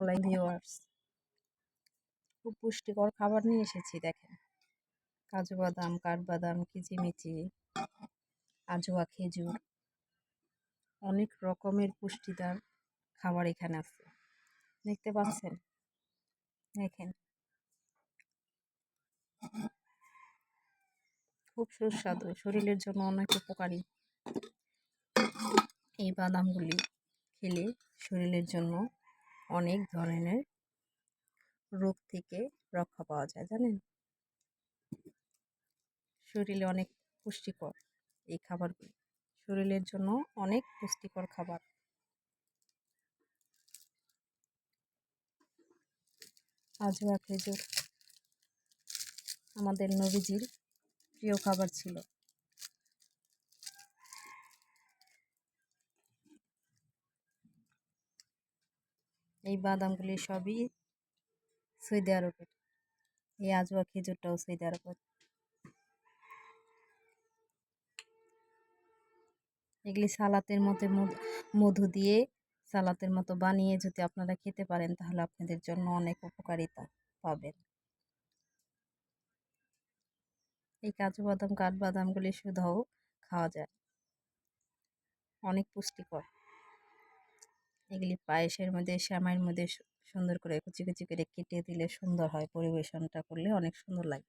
Like viewers খুব পুষ্টিকর খাবার নিয়ে এসেছি দেখেন। কাজু বাদাম কাঠবাদাম কিচিমিচি আজোয়া খেজুর। অনেক রকমের পুষ্টিদার খাবার এখানে আছে। দেখতে পাচ্ছেন? দেখেন। খুব সুস্বাদু শরীরের জন্য অনেক উপকারী। এই বাদামগুলি খেলে শরীরের জন্য অনেক ধরনের রোগ থেকে রক্ষা পাওয়া যায়, জানেন? শরীরে অনেক পুষ্টিকর এই খাবারগুলি। শরীরের জন্য অনেক পুষ্টিকর খাবার। আজওয়া খেজুর আমাদের নবীজির প্রিয় খাবার ছিল এই বাদামগুলি সবই সৌদি আরবের। এই আজওয়া খেজুরটাও সৌদি আরবের। এগুলি সালাতের মতো মধু দিয়ে সালাতের মতো বানিয়ে যদি আপনারা খেতে পারেন, তাহলে আপনাদের জন্য অনেক উপকারিতা পাবেন। এই কাজু বাদাম কাঠবাদামগুলি শুধুও খাওয়া যায়। অনেক পুষ্টিকর। এগুলি পায়েসের মধ্যে, শ্যামাইয়ের মধ্যে সুন্দর করে কুচি কুচি করে কেটে দিলে সুন্দর হয়। পরিবেশনটা করলে অনেক সুন্দর লাগে।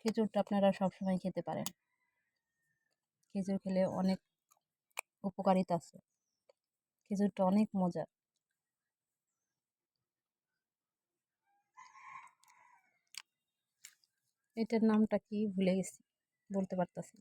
খেজুরটা আপনারা সবসময় খেতে পারেন। খেজুর খেলে অনেক উপকারিতা আছে। খেজুরটা অনেক মজা এটার নামটা কি ভুলে গেছি, বলতে পারতেছি